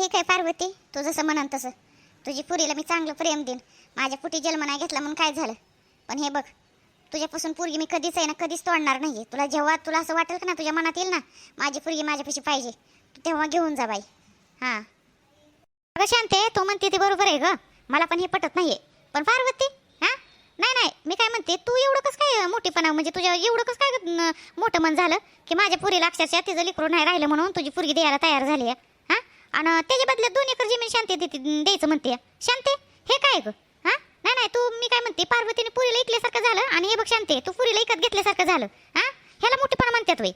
ठीक आहे पार्वती तू जसं म्हणान तसं. तुझी पुरीला मी चांगलं प्रेम देईन. माझ्या पुटी जन्म नाही घेतला म्हणून काय झालं? पण हे बघ तुझ्यापासून पुरगी मी कधीच आहे ना कधीच तोडणार नाही तुला जेव्हा तुला असं वाटेल का ना तुझ्या मनात येईल ना माझी पुरगी माझ्यापाशी पाहिजे. तू तेव्हा घेऊन जा बाई. हां. अगं शांते तू म्हणते ते बरोबर आहे ग. मला पण हे पटत नाहीये. पण पार्वती हां? नाही नाही. मी काय म्हणते तू एवढं कसं काय मोठेपणा म्हणजे तुझ्या एवढं कसं काय मोठं मन झालं? की माझ्या पुरीला अक्षरशः तिचं लिकरू नाही राहिलं म्हणून तुझी पुरगी द्यायला तयार झाली आहे. आणि त्याच्या बदल्यात दोन एकर जमीन शांती देते द्यायचं म्हणते. शांते? हे काय ग? हां? नाही नाही तू मी काय म्हणते पार्वतीने पुरीला ऐकल्यासारखं झालं आणि हे बघ शांते तू पुरीला ऐकत घेतल्यासारखं झालं. हां? ह्याला मोठेपणा म्हणतात वय.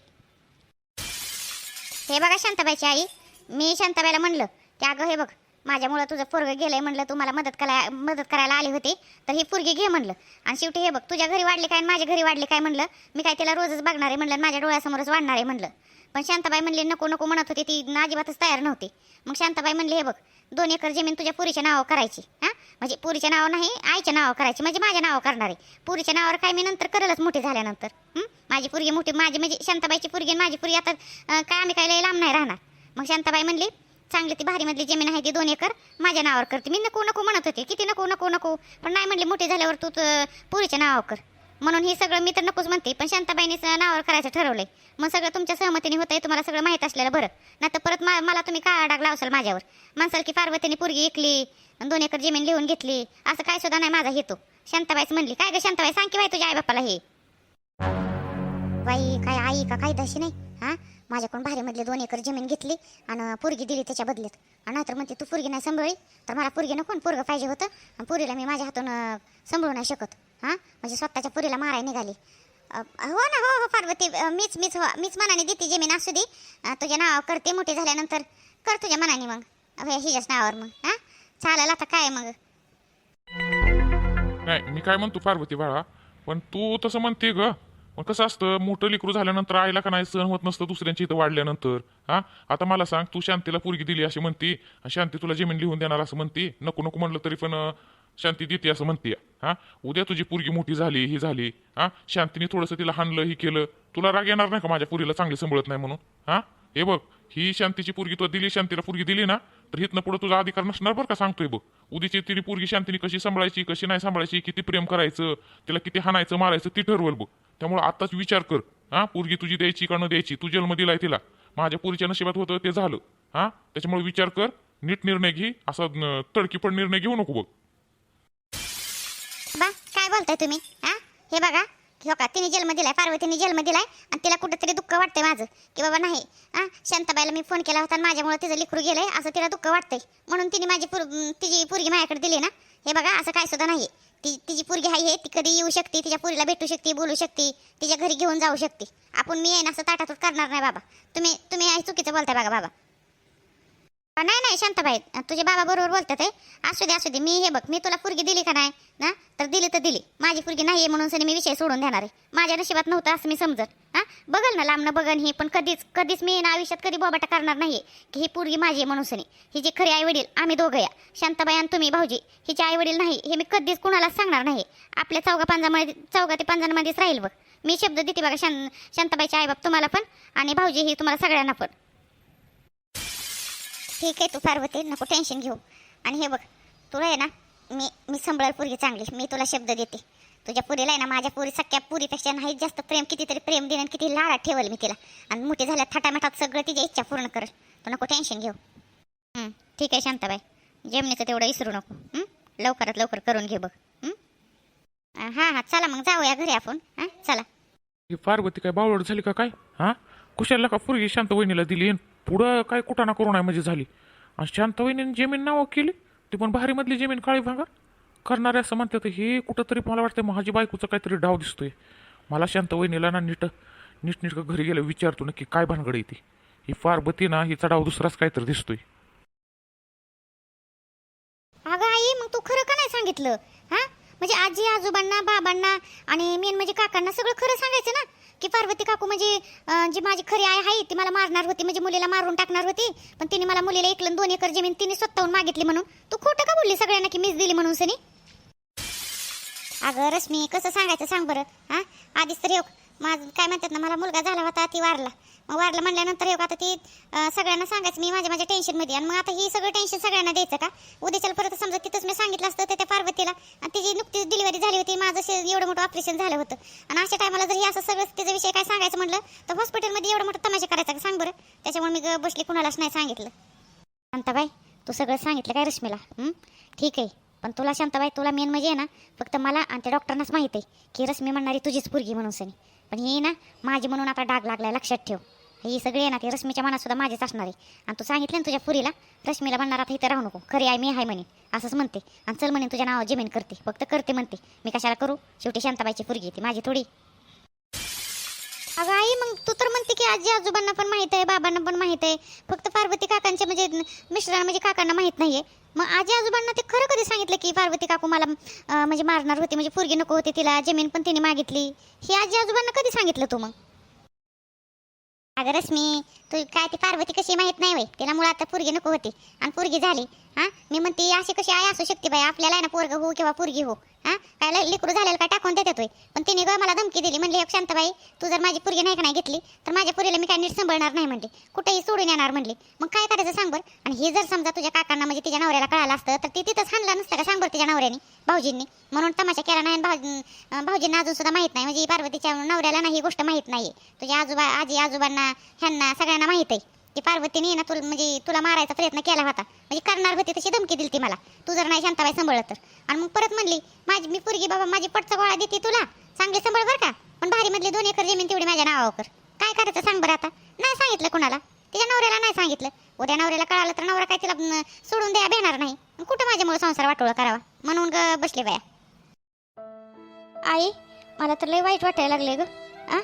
हे बघा शांताबाईची आई मी शांताबाईला म्हणलं की अगं हे बघ माझ्यामुळं तुझं पोरगं गेलंय म्हणलं तू मला मदत करायला मदत करायला आली होती तर हे पोरगी घे म्हणलं. आणि शेवटी हे बघ तुझ्या घरी वाढली काय आणि माझ्या घरी वाढले काय म्हणलं मी काय तिला रोजच बघणार आहे म्हणलं आणि माझ्या डोळ्यासमोरच वाढणार आहे म्हणलं. पण शांताबाई म्हणली नको नको म्हणत होती. ती अजिबातच तयार नव्हती. मग शांताबाई म्हणली हे बघ दोन एकर जमीन तुझ्या पुरीच्या नावावर करायची हां? म्हणजे पुरीच्या नावावर नाही आईच्या नावावर करायची म्हणजे माझ्या नावावर करणार आहे. पुरीच्या नावावर काय मी नंतर करलच मोठी झाल्यानंतर माझी पुरगी मोठी माझी म्हणजे शांताबाईची पुरगी आणि माझी पुरगी आता काय आम्ही काय लांब नाही राहणार. मग शांताबाई म्हणली चांगली ती भारीमधली जमीन आहे ती दोन एकर माझ्या नावावर करते. मी नको नको म्हणत होते. किती नको नको नको. पण नाही म्हणले मोठे झाल्यावर तू पुरीच्या नावावर कर. म्हणून हे सगळं मी तर नकोच म्हणते पण शांताबाईने नावावर करायचं ठरवलंय. मग सगळं तुमच्या सहमतीने होतंय तुम्हाला सगळं माहीत असलेलं बरं. नाही तर परत मा- मला तुम्ही काळा डाग लावसाल माझ्यावर. म्हणसाल की पार्वतीने पोरगी ऐकली आणि दोन एकर जमीन लिहून घेतली असं काय सुद्धा नाही माझा हेतू. शांताबाईच म्हणली काय ग शांताबाई सांग की बाई तुझ्या आई बापाला हे. बाई काय आई का काय तशी नाही? हा? माझ्याकडून भारीमधली दोन एकर जमीन घेतली आणि पुरगी दिली त्याच्या बदल्यात आणि नाहीतर म्हणते तू पुरगी नाही सांभाळी तर मला पुरगी नको पोरगं पाहिजे होतं आणि पुरीला मी माझ्या हातून सांभाळू नाही शकत. हां? म्हणजे स्वतःच्या पुरीला माराय निघाली. हो ना हो हो पार्वती मीच मीच हो मीच मनाने देते जमीन असू दे. तुझ्या नावावर करते मोठी झाल्यानंतर कर तुझ्या मनाने मग. हिच्याच नावावर मग हां? चालेल आता काय मग? नाही मी काय म्हणतो पार्वती बाळा पण तू तसं म्हणते ग. पण कसं असतं मोठं लिकरू झाल्यानंतर आईला का नाही सहन होत नसतं दुसऱ्यांच्या इथं वाढल्यानंतर हा? आता मला सांग तू शांतीला पुरगी दिली अशी म्हणती शांती तुला जमीन लिहून देणार असं म्हणती? नको नको म्हणलं तरी पण शांती देते असं म्हणते. हा? उद्या तुझी पुरगी मोठी झाली ही झाली. हा? शांतीने थोडंसं तिला हाणलं ही केलं. तुला राग येणार नाही का माझ्या पुरीला चांगली सांभाळत नाही म्हणून? हा? हे बघ ही शांतीची पुरगी तुला दिली शांतीला पुरगी दिली ना तर हितनं पुढे तुझा अधिकार नसणार बरं का सांगतोय बघ. उद्याची तिने पुरगी शांतीने कशी सांभाळायची कशी नाही सांभाळायची किती प्रेम करायचं तिला किती हाणायचं मारायचं ती ठरवल बघ. त्यामुळे आताच विचार कर. हा? पुरगी तुझी द्यायची का न द्यायची? तू जन्म दिलाय तिला. माझ्या पुरीच्या नशिबात होतं ते झालं. हा? त्याच्यामुळे विचार कर नीट निर्णय घे असा तडकीपण निर्णय घेऊ नको बघ. बोलताय तुम्ही? हा? हे बघा हो का तिने जन्म आहे पार्वतीने जन्म आहे आणि तिला कुठंतरी दुःख वाटतंय माझं की बाबा नाही हा? शांताबाईला मी फोन केला होता आणि माझ्यामुळे तिचं लिकरू गेलंय असं तिला दुःख वाटतंय. म्हणून तिने माझी पुर तिची पुरगी माझ्याकडे दिली ना. हे बघा असं काय सुद्धा नाही ती तिची पुरगी आहे ती कधी येऊ शकते तिच्या पुरीला भेटू शकते बोलू शकते तिच्या घरी घेऊन जाऊ शकते. आपण मी येईन ना असं ताटातूट करणार नाही बाबा. तुम्ही तुम्ही चुकीचं बोलताय बघा बाबा. नाही नाही शांताबाई तुझे बाबा बरोबर बोलतात आहे असू दे असू दे मी हे बघ मी तुला पुरगी दिली का नाही ना? तर दिली तर दिली. माझी पुरगी नाही आहे म्हणून सनी मी विषय सोडून देणार आहे. माझ्या नशिबात नव्हतं असं मी समजत हां? बघल ना लांबनं बघन हे पण कधीच कधीच मी ना आयुष्यात कधी बोबाटा करणार नाही की ही पुरगी माझी आहे म्हणून सनी. ही जे खरे आई वडील आम्ही दोघं या. शांताबाई आणि तुम्ही भाऊजी हिचे आई वडील नाही हे मी कधीच कुणालाच सांगणार नाही. आपल्या चौघा पांजामध्ये चौघा ते पांजांमध्येच राहील बघ. मी शब्द देते बघा शां शांताबाईचे आईबाप तुम्हाला पण आणि भाऊजी ही तुम्हाला सगळ्यांना पण. ठीक आहे तू पार्वती नको टेन्शन घेऊ. आणि हे बघ तुला आहे ना मी मी सांभाळ पुरी चांगली. मी तुला शब्द देते. तुझ्या पुरीला आहे ना माझ्या पुरी सख्या पुरीपेक्षा नाही जास्त प्रेम कितीतरी प्रेम देणं किती लाडात ठेवल मी तिला. आणि मोठी झाल्या थाटामाटात सगळं तिची इच्छा पूर्ण कर. तू नको टेन्शन घेऊ. ठीक आहे शांताबाई. जेमणीचं तेवढं विसरू नको. लवकरात लवकर करून घे बघ. हां हां चला मग जाऊया घरी आपण. हां चला. ही पार्वती काय बावळ झाली का काय? हा? कुशाला का पुरगी शांत वहिनीला दिली? पुढं काय कुटाणा ना करू नाही म्हणजे झाली. आणि शांत जमीन नावं केली ती पण भारीमधली जमीन काळी भांगार. करणारे असं म्हणतात हे कुठंतरी मला वाटतं माझी बायकोचा काहीतरी डाव दिसतोय. मला शांत वहिनीला ना नीट नीट घरी गेलं विचारतो नक्की काय भानगड येते ही फार बती ना हिचा डाव दुसराच काहीतरी दिसतोय. अगं आई मग तू खरं का नाही सांगितलं? हा? म्हणजे आजी आजोबांना बाबांना आणि मेन म्हणजे काकांना सगळं खरं सांगायचं ना? की पार्वती काकू म्हणजे जी माझी खरी आई आहे ती मला मारणार होती म्हणजे मुलीला मारून टाकणार होती. पण तिने मला मुलीला एकलं दोन एकर जमीन तिने स्वतःहून मागितली म्हणून. तू खोटं का बोलली सगळ्यांना की मीच दिली म्हणून सनी? अगं रश्मी कसं सांगायचं सांग बरं हा? आधीच तर येऊ माझं काय म्हणतात ना मला मुलगा झाला होता ती वारला. मग वारलं म्हणल्यानंतर हे आता ती सगळ्यांना सांगायचं मी माझ्या माझ्या टेन्शनमध्ये आणि मग आता ही सगळं टेन्शन सगळ्यांना द्यायचं का? उद्याच्याला परत समजा तिथंच मी सांगितलं असतं तर त्या पार्वतीला आणि तिची नुकतीच डिलिव्हरी झाली होती माझं एवढं मोठं ऑपरेशन झालं होतं. आणि अशा टायमाला जर हे असं सगळं त्याचा विषय काय सांगायचं म्हटलं तर हॉस्पिटलमध्ये एवढं मोठं तमाशा करायचा का? सांग बरं. त्याच्यामुळे मी बसली कुणालाच नाही सांगितलं. शांताबाई तू सगळं सांगितलं काय रश्मीला? ठीक आहे. पण तुला शांताबाई तुला मेन म्हणजे आहे ना फक्त मला आणि त्या डॉक्टरांनाच माहीत आहे की रश्मी म्हणणारी तुझीच पुरगी म्हणून सनी. पण ही ना माझी म्हणून आता डाग लागलाय लक्षात ठेव. ही सगळी आहे ना ती रश्मीच्या मनात सुद्धा माझीच असणार आहे. आणि तू सांगितलं ना तुझ्या पुरीला रश्मीला म्हणणार आता इथं राहू नको. खरी आहे मी आहे म्हणे असंच म्हणते. आणि चल म्हणे तुझ्या नावावर जमीन करते. फक्त करते म्हणते. मी कशाला करू? शेवटी शांताबाईची पुरगी आहे ती माझी थोडी. अगं आई मग तू तर म्हणते की आजी आजोबांना पण माहीत आहे बाबांना पण माहीत आहे. फक्त पार्वती काकांच्या म्हणजे मिस्टरांना म्हणजे काकांना माहीत आहे मग आजी आजोबांना ते खरं कधी सांगितलं की पार्वती काकू मला म्हणजे मारणार होती म्हणजे पोरगी नको होती तिला जमीन पण तिने मागितली? हे आजी आजोबांना कधी सांगितलं तू मग? अगं रश्मी तू काय ती पार्वती कशी माहीत नाही वय? तिला मुळात आता पोरगी नको होती. आणि पोरगी झाली. हां? मी म्हणते अशी कशी आई असू शकते बाई? आपल्याला आहे ना पोरग हो किंवा पोरगी हो हां? काय ले- लेकरू झालेलं काय टाकून देतात होय पण तिने ग मला धमकी दिली. म्हणली "एक शांताबाई तू जर माझी पुरगी नाही का नाही घेतली तर माझ्या पुरीला मी काय नीट सांभाळणार नाही म्हणली. कुठेही सोडून येणार म्हणली. मग काय करायचं सांग बरं? आणि हे जर समजा तुझ्या काकांना म्हणजे तिच्या नवऱ्याला कळालं असतं तर ती तिथंच हाणलं नसतं का? सांग बरं तिच्या नवऱ्याने भाऊजींनी. म्हणून तमाशा केला नाही भाऊ भाऊजींना अजून सुद्धा माहीत नाही. म्हणजे पार्वतीच्या नवऱ्याला ना ही गोष्ट माहीत नाही तुझ्या आजोबा आजी आजोबांना ह्यांना सगळ्यांना माहीत आहे. की पार्वतीने ना तुला म्हणजे तुला मारायचा प्रयत्न केला होता. म्हणजे करणार होती तशी धमकी दिली ती मला. तू जर नाही शांताबाई सांभाळलं तर. आणि मग परत म्हणली माझी मी पोरगी बाबा माझी पटचा गोळा देते तुला. चांगली सांभाळ बरं का. पण भारीमधली दोन एकर जमीन तेवढी माझ्या नावावर कर. काय करायचं सांग बरं आता. नाही सांगितलं कोणाला. तिच्या नवऱ्याला नाही सांगितलं. उद्या नवऱ्याला कळालं तर नवरा काय तिला सोडून द्या भेणार नाही. मग कुठं माझ्यामुळे संसार वाटोळा करावा? म्हणून ग बसले बाया. आई मला तर लय वाईट वाटायला लागले ग. आ?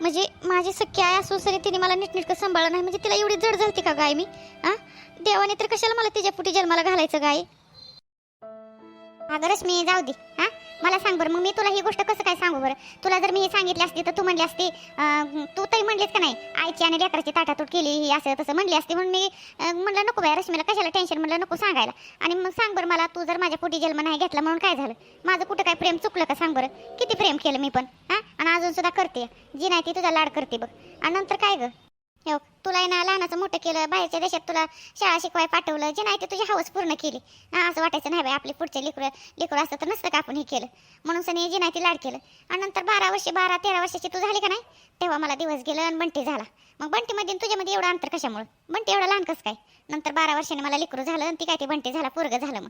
म्हणजे माझी सख्खी आहे असून सरी तिने मला नीटनेटकं सांभाळलं नाही. म्हणजे तिला एवढी जड झालती का गाय मी? आ देवाने तर कशाला मला तिच्या पुटी जन्माला घालायचं गाय? अगरच मी जाऊ दे हां? मला सांग बरं मग मी तुला ही गोष्ट कसं काय सांगू बरं? तुला जर मी हे सांगितली असती तर तू म्हणली असती तू तरी म्हणलीस का नाही? आईची आणि लेकराची ताटातूट केली ही असं तसं म्हणली असती म्हणून मी म्हणलं नको बाय रश्मीला कशाला टेन्शन म्हणलं नको सांगायला. आणि मग सांग बरं मला तू जर माझ्या पोटी जन्म नाही घेतला म्हणून काय झालं? माझं कुठं काय प्रेम चुकलं का सांग बरं? किती प्रेम केलं मी पण हां? आणि अजून सुद्धा करते. जी नाही ती तुझा लाड करते बघ. आणि नंतर काय गं? हो तुला ना लहानाचं मोठं केलं बाहेरच्या देशात तुला शाळा शिकवाय पाठवलं जे नाही ते तुझी हौस पूर्ण केली. हा असं वाटायचं नाही बाई आपली पुढचे लेकरं लेकरं असतं तर नसतं का आपण हे केलं? म्हणून सनी जी नाही ती लाड केलं. आणि नंतर बारा वर्ष बारा तेरा वर्षाची तू झाली का नाही? तेव्हा मला दिवस गेलं आणि बंटी झाला. मग बंटीमध्ये तुझ्यामध्ये एवढं अंतर कशामुळं? बंटी एवढा लहान कसं काय? नंतर बारा वर्षाने मला लेकरू झालं आणि ती काय ते बंटी झाला पोरग झालं मग.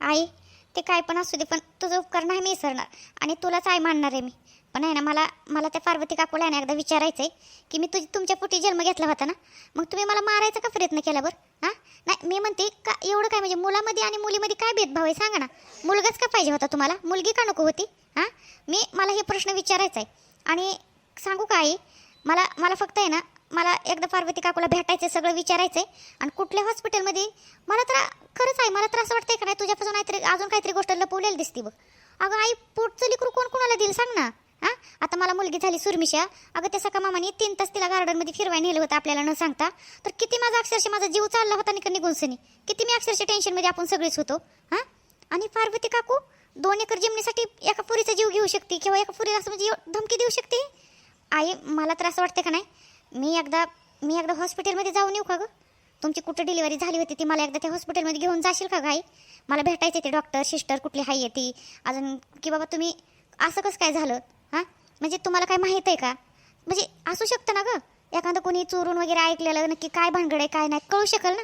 आई ते काय पण असू दे पण तुझं उपकार नाही मी विसरणार. आणि तुलाच आई मानणार आहे मी. पण आहे ना मला मला त्या पार्वती काकूला आहे ना एकदा विचारायचं आहे की मी तुझी तुमच्या पोटी जन्म घेतला होता ना मग तुम्ही मला मारायचा का प्रयत्न केला बरं? हां? नाही मी म्हणते का एवढं काय म्हणजे मुलामध्ये आणि मुलीमध्ये काय भेदभाव आहे सांगा ना. मुलगाच का पाहिजे होता तुम्हाला? मुलगी का नको होती? हां? मी मला हे प्रश्न विचारायचा आहे आणि सांगू का आई मला मला फक्त आहे ना मला एकदा पार्वती काकूला भेटायचं सगळं विचारायचं आहे आणि कुठल्या हॉस्पिटलमध्ये? मला तर खरंच आहे मला तर असं वाटतंय का नाही तुझ्यापासून काहीतरी अजून काहीतरी गोष्ट लपवलेली दिसते बघ. अगं आई पोटचं लिकरू कोण कोणाला देईल सांग ना. हां? आता मला मुलगी झाली सुरमिशा. अगं त्या सका मामाने तीन तास तिला गार्डनमध्ये फिरवाय नेलं होतं आपल्याला न सांगता. तर किती माझा अक्षरशः माझा जीव चालला होता निकन निघून सनी. किती मी अक्षरशः टेन्शनमध्ये आपण सगळेच होतो हां? आणि पार्वती काकू दोन एकर जमिनीसाठी एका पुरीचा जीव घेऊ शकते किंवा एका पुरीला असं म्हणजे धमकी देऊ शकते? आई मला तर असं वाटतं का नाही? मी एकदा मी एकदा हॉस्पिटलमध्ये जाऊन येऊ का गं? तुमची कुठं डिलिव्हरी झाली होती ती मला एकदा त्या हॉस्पिटलमध्ये घेऊन जाशील का गाई मला भेटायचे ते डॉक्टर सिस्टर कुठली हाय येते अजून की बाबा तुम्ही असं कसं काय झालं? हां? म्हणजे तुम्हाला काय माहीत आहे का? म्हणजे असू शकतं ना गं. एखादं कोणी चोरून वगैरे ऐकलेलं नक्की काय भानगड आहे काय नाही कळू शकेल ना?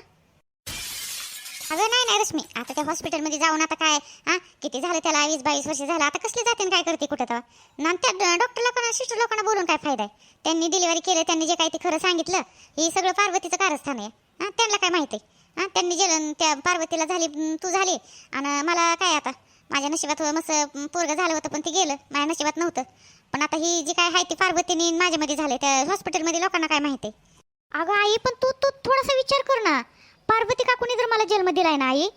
अगं नाही नाही रश्मी. आता त्या हॉस्पिटलमध्ये जाऊन आता काय हा? किती झालं त्याला? वीस बावीस वर्ष झालं. आता कसले जाते काय करते कुठं तेव्हा नंतर डॉक्टर लोकांना सिस्टर लोकांना बोलून काय फायदा आहे? त्यांनी डिलिव्हरी केलं त्यांनी जे काय ते खरं सांगितलं हे सगळं पार्वतीचं कारस्थान आहे. हां त्यांना काय माहिती आहे? हां त्यांनी जे त्या पार्वतीला झाली तू झाली. आणि मला काय आता? माझ्या नशिबात मस्त पोरग झालं होतं पण ते गेलं. माझ्या नशिबात नव्हतं. पण आता ही जी काय आहे ती पार्वतीने माझ्यामध्ये झाले त्या हॉस्पिटलमध्ये लोकांना काय माहिती आहे? अगं आई पण तू तू थोडासा विचार कर ना. पार्वती काकूने जर मला जन्म दिलाय ना आई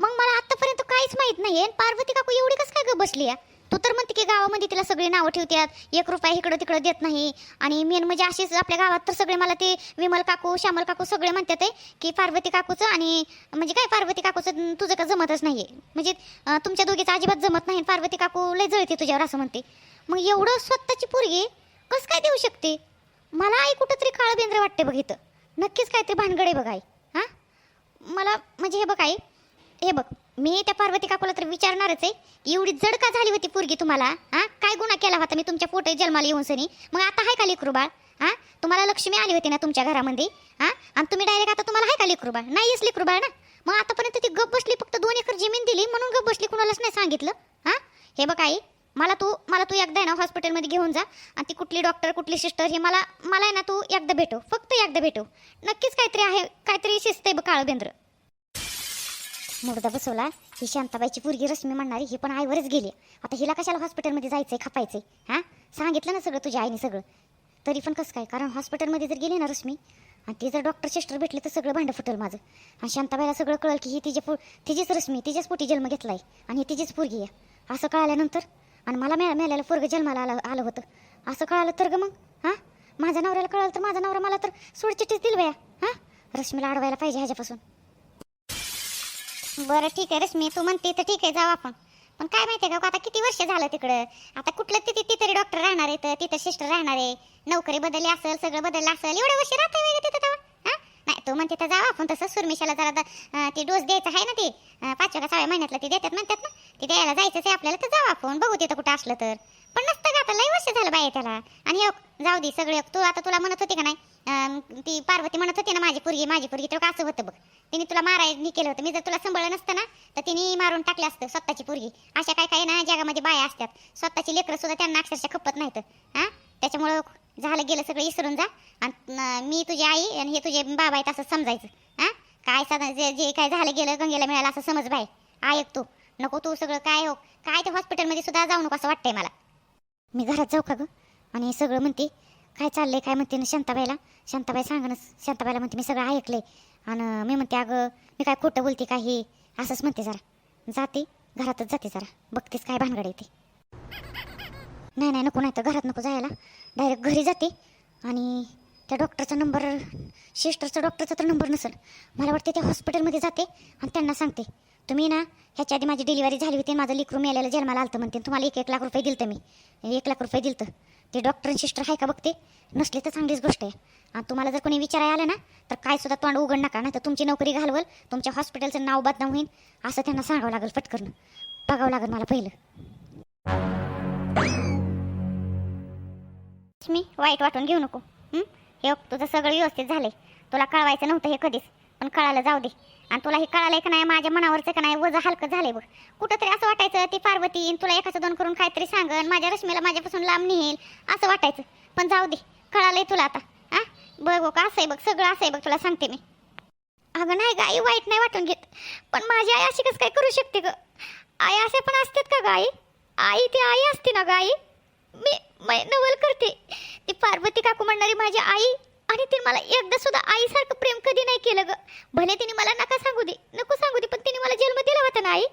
मग मला आतापर्यंत काहीच माहीत नाही पार्वती काकू एवढी कसं काय ग बसली आहे? तू तर म्हणते की गावामध्ये तिला सगळी नावं ठेवतात एक रुपया इकडं तिकडं देत नाही. आणि मेन म्हणजे अशीच आपल्या गावात तर सगळे मला ते विमल काकू श्यामल काकू सगळे म्हणतात आहे की पार्वती काकूचं आणि म्हणजे काय पार्वती काकूचं तुझं का जमतच नाही म्हणजे तुमच्या दोघीचं अजिबात जमत नाही पार्वती काकू लय जळते तुझ्यावर असं म्हणते. मग एवढं स्वतःची पोरगी कसं काय देऊ शकते? मला आई कुठंतरी काळबेंद्र वाटते बघ इथं. नक्कीच काहीतरी भानगडे बघ हां? मला म्हणजे हे बघ हे बघ मी त्या पार्वती काकूला तर विचारणारच आहे. एवढी जड का झाली होती पोरगी तुम्हाला? हां? काय गुन्हा केला होता मी तुमच्या पोटे जन्माला येऊन सनी? मग आता आहे का लेकरू बाळ? हां? तुम्हाला लक्ष्मी आली होती ना तुमच्या घरामध्ये? हां? आणि तुम्ही डायरेक्ट आता तुम्हाला आहे का लेकरू बाळ? नाहीच लेकरू बाळ ना? मग आतापर्यंत ती गप बसली फक्त दोन एकर जमीन दिली म्हणून गप बसली कुणालाच नाही सांगितलं. हां? हे बघ आई मला तू मला तू एकदा आहे ना हॉस्पिटलमध्ये घेऊन जा आणि ती कुठली डॉक्टर कुठली सिस्टर हे मला मला आहे ना तू एकदा भेटव फक्त एकदा भेटव. नक्कीच काहीतरी आहे काहीतरी शिस्त आहे बघ काळबेंद्र मुर्दा बसवला ही शांताबाईची पोरगी रश्मी म्हणणारी ही पण आईवरच गेली. आता हिला कशाला हॉस्पिटलमध्ये जायचंय खपायचंय हां? सांगितलं ना सगळं तुझ्या आईने सगळं. तरी पण कसं काय? कारण हॉस्पिटलमध्ये जर गेली ना रश्मी आणि ती जर डॉक्टर सिस्टर भेटली तर सगळं भांडं फुटल माझं. आणि शांताबाईला सगळं कळलं की ही तिची पु तिचीच रश्मी तिच्याच पोटी जन्म घेतलाय आणि ही तिचीच पोरगी आहे. असं कळाल्यानंतर आणि मला मिळा मिळालेलं पोरगं जन्माला आलं आलं होतं. असं कळालं तर ग मग हां? माझ्या नवऱ्याला कळालं तर माझा नवरा मला तर सोडचिठ्ठीच दिल बया हां? रश्मीला अडवायला पाहिजे ह्याच्यापासून. बरं ठीक आहे रश्मी तू म्हणते तर ठीक आहे जाऊ आपण. पण काय माहिती आहे का आता किती वर्ष झालं तिकडं? आता कुठलं तिथे तिथे डॉक्टर राहणार आहे तर तिथं सिस्टर राहणार आहे. नोकरी बदलली असेल सगळं बदललं असेल एवढं वर्ष राहते तिथं तेव्हा. नाही तू म्हणते तर जावा आपण तसं सुरमिशाला जरा ते डोस द्यायचा आहे ना ते पाचव्या का सहाव्या महिन्यातला ते देतात म्हणतात ना ते द्यायला जायचंच आहे आपल्याला तर जाऊ आपण बघू तिथं कुठं असलं तर. पण नसतं का आता लई वर्ष झालं बाई त्याला. आणि हो जाऊ दे सगळे तू आता तुला म्हणत होती का नाही ती पार्वती म्हणत होती ना माझी पोरगी माझी पोरगी तर असं होतं बघ? तिने तुला मारायला केलं होतं. मी जर तुला सांभाळलं नसतं ना तर तिने मारून टाकलं असतं स्वतःची पुरगी. अशा काय काय ना जगामध्ये बाया असतात. स्वतःची लेकरं सुद्धा त्यांना अक्षरशः खपत नाहीत हां? त्याच्यामुळं झालं गेलं सगळं विसरून जा. आणि मी तुझी आई आणि हे तुझे बाबा आहेत असं समजायचं. हां? काय साधा जे जे काय झालं गेलं गंगेला मिळालं असं समज बाय ऐक तू. नको तू सगळं काय हो काय ते हॉस्पिटलमध्ये सुद्धा जाऊ नको असं वाटतंय मला. मी घरात जाऊ का ग? आणि सगळं म्हणते काय चाललंय काय म्हणते ना शांताबाईला? शांताबाई सांग ना शांताबाईला म्हणते मी सगळं ऐकलंय. आणि मी म्हणते अगं मी काय खोटं बोलते काही असंच म्हणते जरा. जाते घरातच जाते जरा. बघतेस काय भानगड येते नाही नाही नको नाही तर घरात नको जायला. डायरेक्ट घरी जाते आणि त्या डॉक्टरचा नंबर सिस्टरचा डॉक्टरचा तर नंबर नसेल. मला वाटते त्या हॉस्पिटलमध्ये जाते आणि त्यांना सांगते तुम्ही ना ह्याच्या आधी माझी डिलिव्हरी झाली होती माझं लिकरू मिळालेलं जन्माला आलं म्हणते. तुम्हाला एक एक लाख रुपये दिलतं मी. एक लाख रुपये दिलतं. ते डॉक्टर आणि सिस्टर आहे का बघते? नसले तर चांगलीच गोष्ट आहे. आणि तुम्हाला जर कोणी विचारायला आलं ना तर काय सुद्धा तोंड उघड नका. ना तर तुमची नोकरी घालवल तुमच्या हॉस्पिटलचं नाव बदनाम होईल असं त्यांना सांगावं लागेल पटकन. बघावं लागेल मला पहिलं. मी वाईट वाटून घेऊ नको. हे? बघ, तुझं सगळं व्यवस्थित झालंय. तुला कळवायचं नव्हतं हे कधीच पण कळालं जाऊ दे. आणि तुला हे कळालंय का नाही माझ्या मनावरचं का नाही वजं हलकं झालंय बघ. कुठंतरी असं वाटायचं ती पार्वती तुला एकाचं दोन करून काहीतरी सांगन माझ्या रश्मीला माझ्यापासून लांब नेईल असं वाटायचं. पण जाऊ दे कळालंय तुला आता. आ बघ बघ असं आहे बघ सगळं असं आहे बघ तुला सांगते मी. अगं नाही गाई वाईट नाही वाटून घेत. पण माझी आई अशी कसं काय करू शकते ग? आई असे पण असतात का गाई आई? ती आई असते ना गाई मी मी नवल करते. ती पार्वती काकू म्हणणारी माझी आई आणि तिने मला एकदा सुद्धा आईसारखं प्रेम कधी नाही केलं ग. भले तिने मला नका सांगू दे नको सांगू दे पण तिने मला जन्म दिला होता ना आई.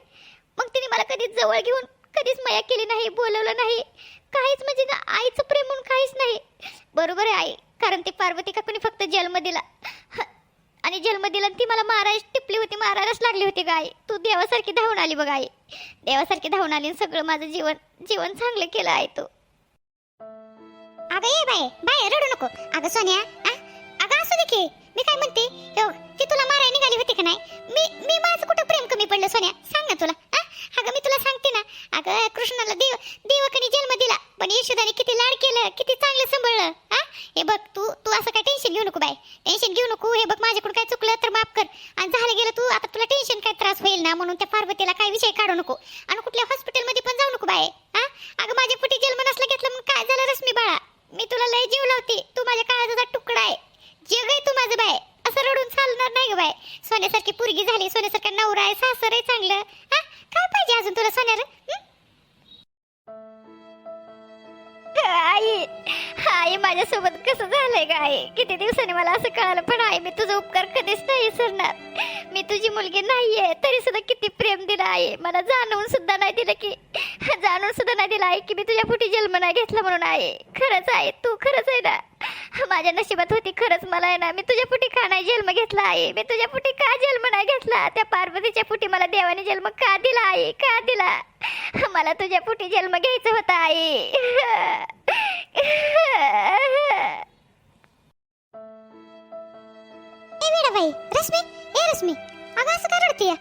मग तिने मला कधीच जवळ घेऊन कधीच मया केली नाही बोलवलं नाही. काहीच म्हणजे ना आईचं प्रेम म्हणून काहीच नाही. बरोबर आहे आई कारण ती पार्वती काकूने फक्त जन्म दिला. आणि जन्म दिला आणि ती मला मारायला टिपली होती मारायलाच लागली होती गाय तू देवासारखी धावून आली बघ आई. देवासारखी धावून आली आणि सगळं माझं जीवन जीवन चांगलं केलं आहे तू. अगं ये बाय बाय रडू नको. अगं सोन्या आ? अगं असू दे की. मी काय म्हणते? हो ती तुला मारायला निघाली होती का नाही? मी मी माझं कुठं प्रेम कमी पडलं सोन्या? सांग ना तुला आ? अगं मी तुला सांगते ना. अगं कृष्णाला देव देवकाने जन्म दिला पण यशोदाने किती लाड केलं किती चांगलं सांभाळलं हा हे बघ तू तू असं काय टेन्शन घेऊ नको बाय टेन्शन घेऊ नको हे बघ माझ्याकडून काय चुकलं तर माफ कर. आणि झालं गेलं तू आता तुला टेन्शन काय त्रास होईल ना म्हणून त्या पार्वतीला काय विषय काढू नको. आणि कुठल्या हॉस्पिटलमध्ये पण जाऊ नको बाय हा अगं माझ्या पोटी जन्म नसला घेतला मग काय झालं रश्मी बाळा? मी तुला लय जीव लावते. तू माझ्या काळजाचा तुकडा आहे. जग आहे तू माझं बाय. असं रडून चालणार नाही ग बाय. सोन्यासारखी पुरगी झाली सोन्यासारखा नवरा आहे सासर आहे चांगलं. हा? काय पाहिजे अजून तुला सोन्यार आई आई माझ्यासोबत कसं झालंय का आई? किती दिवसांनी मला असं कळालं पण आई मी तुझा उपकार कधीच नाही सरणार मी तुझी मुलगी नाहीये तरी सुद्धा किती प्रेम दिलं आहे मला जाणवून सुद्धा नाही दिलं की जाणून सुद्धा नाही दिलं आहे की मी तुझ्या फुटी जन्म नाही घेतला म्हणून आहे खरंच आहे तू खरंच आहे ना? माझ्या नशिबात होती खरंच मला आहे ना मी तुझ्या पुटी का नाही जन्म घेतला आहे मी तुझ्या पुटी का जन्म नाही घेतला? त्या पार्वतीच्या पुटी मला देवाने जन्म का दिला आहे का दिला? मला तुझ्या पुटी जन्म घ्यायचा होता आहे रश्मी ए रश्मी अगं असं काय रडतीय?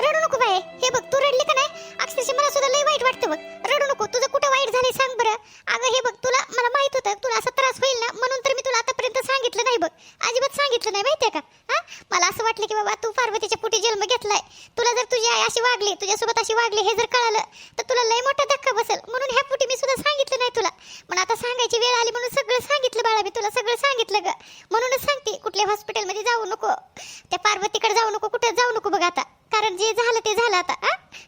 रडू नको बाय हे बघ तू रडली का नाही? अक्षरशः मला सुद्धा लई वाईट वाटतं बघ. रडू नको तुझं कुठं वाईट झाले सांग बरं. अगं हे बघ तुला मला माहीत होतं तुला असा त्रास होईल ना म्हणून तर मी तुला आतापर्यंत सांगितलं नाही बघ. अजिबात सांगितलं नाही माहितीये का? हा? मला असं वाटलं की बाबा तू पार्वतीच्या पोटी जन्म घेतलाय. तुला जर तुझी आई अशी वागली तुझ्यासोबत अशी वागली हे जर कळालं तर तुला लई मोठा धक्का बसेल. म्हणून ह्या पोटी मी सुद्धा सांगितलं नाही तुला. पण आता सांगायची वेळ आली म्हणून सगळं सांगितलं बाळा मी तुला सगळं सांगितलं ग. म्हणूनच सांगते कुठल्या हॉस्पिटलमध्ये जाऊ नको. त्या पार्वतीकडे जाऊ नको कुठे जाऊ नको बघ आता. कारण जे झालं ते झालं आता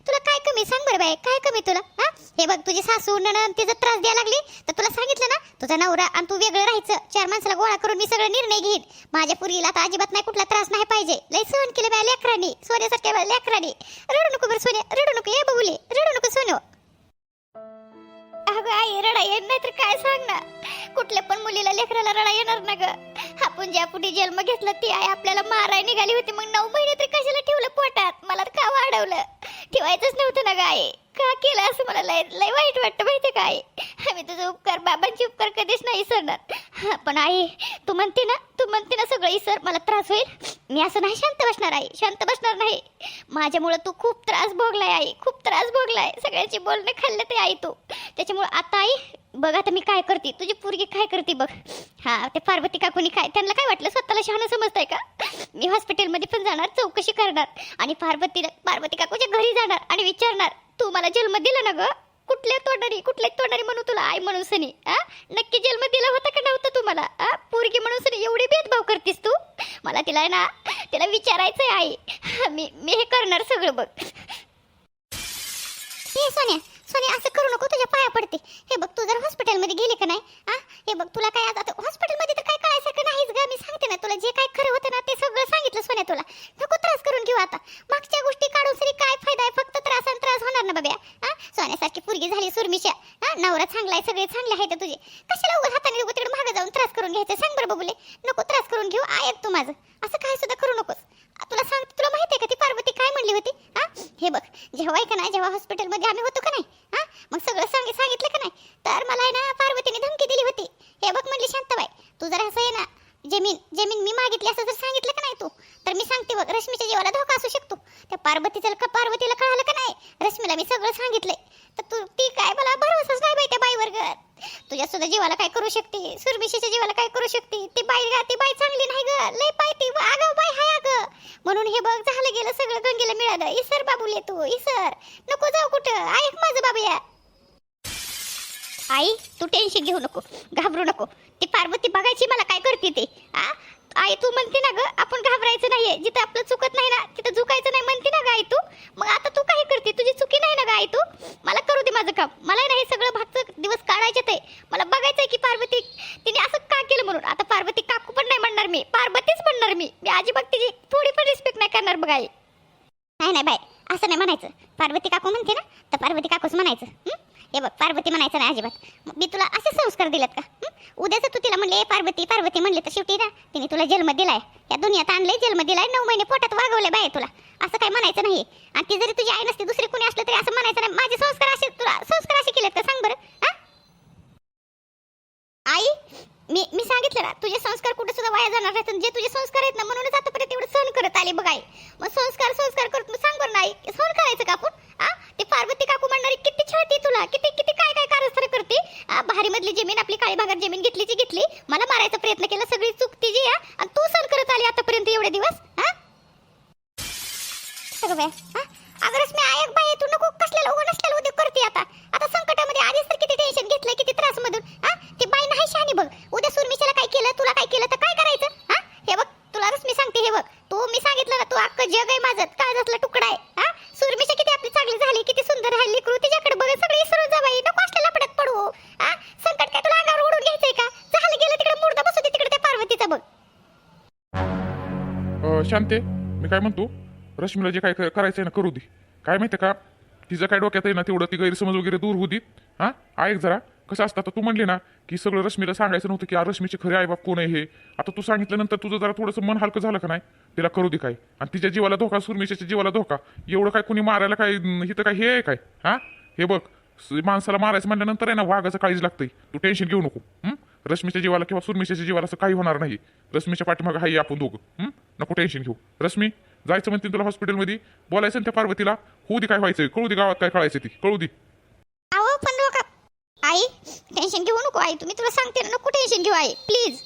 तुला काय कमी? सांग बरं बाई काय कमी तुला हा हे बघ तुझी सासू नणंद तिचा त्रास द्यायला लागली तर तुला सांगितलं ना तुझा नवरा आणि तू वेगळं राहायचं चार माणसाला गोळा करून मी सगळे निर्णय घेईन. माझ्या पुरीला आता अजिबात नाही कुठला त्रास नाही पाहिजे. लय सहन केलं बाय लेकरांनी सोन्यासारख्या बाय लेकरांनी. रडू नको बरं सोन्या रडू नको ये बघुले रडू नको सोनो अगं आई रडा येत नाही तर काय सांग ना कुठल्या पण मुलीला लेकराला रडा येणार ना गं. आपण ज्या पुढे जन्म घेतला ती आई आपल्याला माराय निघाली होती. मग नऊ महिने तरी कशाला ठेवलं पोटात? मला तर का वाढवलं? ठेवायचंच नव्हतं ना गाय का केलं असं मला? लय लय वाईट वाटतं माहिती काय आई? आम्ही तुझं उपकार बाबांचे उपकार कधीच नाही विसरणार हा, पण आई तू म्हणते ना तू म्हणते ना सगळं इसर मला त्रास होईल. मी असं नाही शांत बसणार आहे शांत बसणार नाही. माझ्यामुळं तू खूप त्रास भोगलाय आई खूप त्रास भोगलाय. सगळ्यांची बोलणं खाल्लं ते आई तू. त्याच्यामुळं आता आई बघ आता मी काय करते. तुझी पोरगी काय करते बघ. हा ते पार्वती काकूनी काय त्यांना काय वाटलं? स्वतःला शहाणं समजताय का? मी हॉस्पिटलमध्ये पण जाणार चौकशी करणार. आणि पार्वतीला पार्वती काकूच्या घरी जाणार आणि विचारणार तू मला जन्म दिला ना ग? कुठल्या तोंडारी कुठल्या तोंडारी म्हणू तुला आई म्हणून सनी आ? नक्की जन्म दिला होता का नव्हता तू मला आ? पोरगी म्हणून सनी एवढी भेदभाव करतीस तू? मला तिला आहे ना तिला विचारायचं आहे आई मी मी हे करणार सगळं बघ. हे सोन्या सोन्या असं करू नको तुझ्या पाया पडते. हे बघ तू जर हॉस्पिटलमध्ये गेले का नाही आ? हे बघ तुला काय आता हॉस्पिटलमध्ये तर काय कळायसारखं नाहीच ग. मी सांगते ना तुला जे काय खरं होतं ना ते सगळं सांगितलं सोन्या तुला. नको त्रास करून घेऊ आता. मागच्या गोष्टी काढून सरी काय फायदा आहे? फक्त त्रास आणि त्रास होणार ना बाब्या हा सोन्यासारखी पुरगी झाली सुरमिशा हा नवरा चांगला आहे सगळे चांगले आहेत तुझे. कशाला उगा हाताने उगा तिकडे मागे जाऊन त्रास करून घ्यायचं? सांग बरं बघुले नको त्रास करून घेऊ ऐक तू माझं. असं काय सुद्धा करू नकोस. तुला सांग तुला माहिती आहे का ती पार्वती काय म्हणली होती? हा हे बघ जेव्हा आहे का नाही जेव्हा हॉस्पिटलमध्ये आम्ही होतो का नाही हा मग सगळं सांग सांगितलं का नाही तर मला आहे ना पार्वतीने धमकी दिली होती हे बघ म्हणली शांताबाई तू जर असं आहे ना जमीन जमीन मी मागितली असं जर सांगितलं का नाही तू तर मी सांगते बघ रश्मीच्या जीवाला धोका असू शकतो त्या पार्वतीचं का पार्वतीला कळालं का नाही रश्मीला मी सगळं सांगितलंय तर तू ती काय मला भरोसाच नाही बाई त्या बाईवर ग तुझ्या सुद्धा जीवाला काय करू शकते सुरमिशीच्या जीवाला काय करू शकते ती बाई गा ती बाई चांगली नाही ग लय पाय ती आगाव बाई हाय अगं म्हणून हे बघ झालं गेलं सगळं गंगेला मिळालं. इसर बाबूले तू इसर नको जाऊ कुठं. ऐक माझं बाबू या. आई तू टेन्शन घेऊ नको. घाबरू नको. ती पार्वती बघायची मला काय करते ते आ? आई तू म्हणते ना ग आपण घाबरायचं नाहीये. जिथं आपलं चुकत नाही ना तिथं झुकायचं नाही म्हणते ना ग आई तू. मग आता तू काय करते? तुझी चुकी नाही ना ग आई तू? मला करू दे माझं काम. मला ना हे सगळं भागचं दिवस काढायचे ते मला बघायचंय की पार्वती तिने असं का केलं म्हणून? आता पार्वती काकू पण नाही म्हणणार मी. पार्वतीच म्हणणार मी. मी अजिबात तिची थोडी पण रिस्पेक्ट नाही करणार बघ आई. नाही नाही बाय असं नाही म्हणायचं. पार्वती काकू म्हणते ना तर पार्वती काकूच म्हणायचं. हे बघ पार्वती म्हणायचं नाही अजिबात. मग मी तुला असे संस्कार दिलेत का? उद्याच तू तिला म्हणले पार्वती पार्वती म्हणले तर शेवटी ना तिने तुला जन्म दिलाय. या दुनियात आणलंय जन्म दिलाय नऊ महिने पोटात वागवले बाय तुला. असं काही म्हणायचं नाही आणि ती जरी तुझी आई नसते दुसरी कोणी असलं तरी असं म्हणायचं नाही. माझे संस्कार असे तुला संस्कार असे केलेत का? सांग बरं हा? आई मी मी सांगितलं ना तुझे संस्कार कुठे सुद्धा वाया जाणार नाही जे तुझे संस्कार आहेत ना म्हणूनच आतापर्यंत एवढं सहन करत आले बघाय मग संस्कार संस्कार करत मग सांग बरं नाही सहन करायचं का आपण? आ? ते पार्वती काकू म्हणणारी किती छळते तुला किती किती काय काय कारस्थान करते? भारी मधली जमीन आपली काळी भागात जमीन घेतली जी घेतली मला मारायचा प्रयत्न केला सगळी चूक तिची या आणि तू सहन करत आली आतापर्यंत एवढे दिवस हा सगळं हा अगं रश्मी आयक बाई तू नको कसल्याला उघड नसल्याला उद्योग करते आता. आता संकटामध्ये आधीच तर किती टेन्शन घेतलंय किती त्रास मधून हा ती शहाणी बघ. उद्या सुरमिशाला काय केलं तुला काय केलं तर काय करायचं? हा? हे बघ तुला मी सांगते हे बघ. तू मी सांगितलं ना तू अक्क जग आहे माझं काळजातला तुकडा आहे. हा? सुरमिशा किती आपली चांगली झाली किती सुंदर राहिली लेकरू तिच्याकडे बघ सगळी इसरून जा बाई नको असलेला पडत पडू हो. हा. संकट काय तुला अंगावर ओढून घ्यायचंय का? झालं गेलं तिकडे मुर्दा बसू दे तिकडे त्या पार्वतीचा बघ. अ, शांते मी काय म्हणतो? रश्मीला जे काय क- आहे ना करू दे. काय माहिती का? तिचं काय डोक्यात आहे ना तेवढं ती गैरसमज वगैरे दूर होऊ देत हा? ऐक जरा. कसं असतं? आता तू म्हणली ना की सगळं रश्मीला सांगायचं नव्हतं की आ, रश्मीचे खरे आई बाप कोण आहे हे? आता तू सांगितल्यानंतर तुझं जरा थोडंसं मन हलकं झालं का नाही? तिला करू दे काय आणि तिच्या जीवाला धोका सुरमिशाच्या जीवाला धोका. एवढं काय कुणी मारायला काय हिथं काय हे आहे काय? हा? हे बघ स- माणसाला मारायचं म्हणल्यानंतर आहे ना वाघाचं काळीज लागतंय. तू टेन्शन घेऊ नको. हं? रश्मीच्या जीवाला किंवा सुरमिशाच्या जीवाला असं काही होणार नाही. रश्मीच्या पाठीमागं आहे आपण दोघं. हं? नको टेन्शन घेऊ. रश्मी जायचं म्हणते तुला हॉस्पिटलमध्ये बोलायचं ना त्या पार्वतीला? होऊ दे काय व्हायचं कळू दे गावात काय कळायचं ती. कळू दे. आई टेन्शन घेऊ नको आई तुम्ही तुला सांगते ना नको टेन्शन घेऊ आई? प्लीज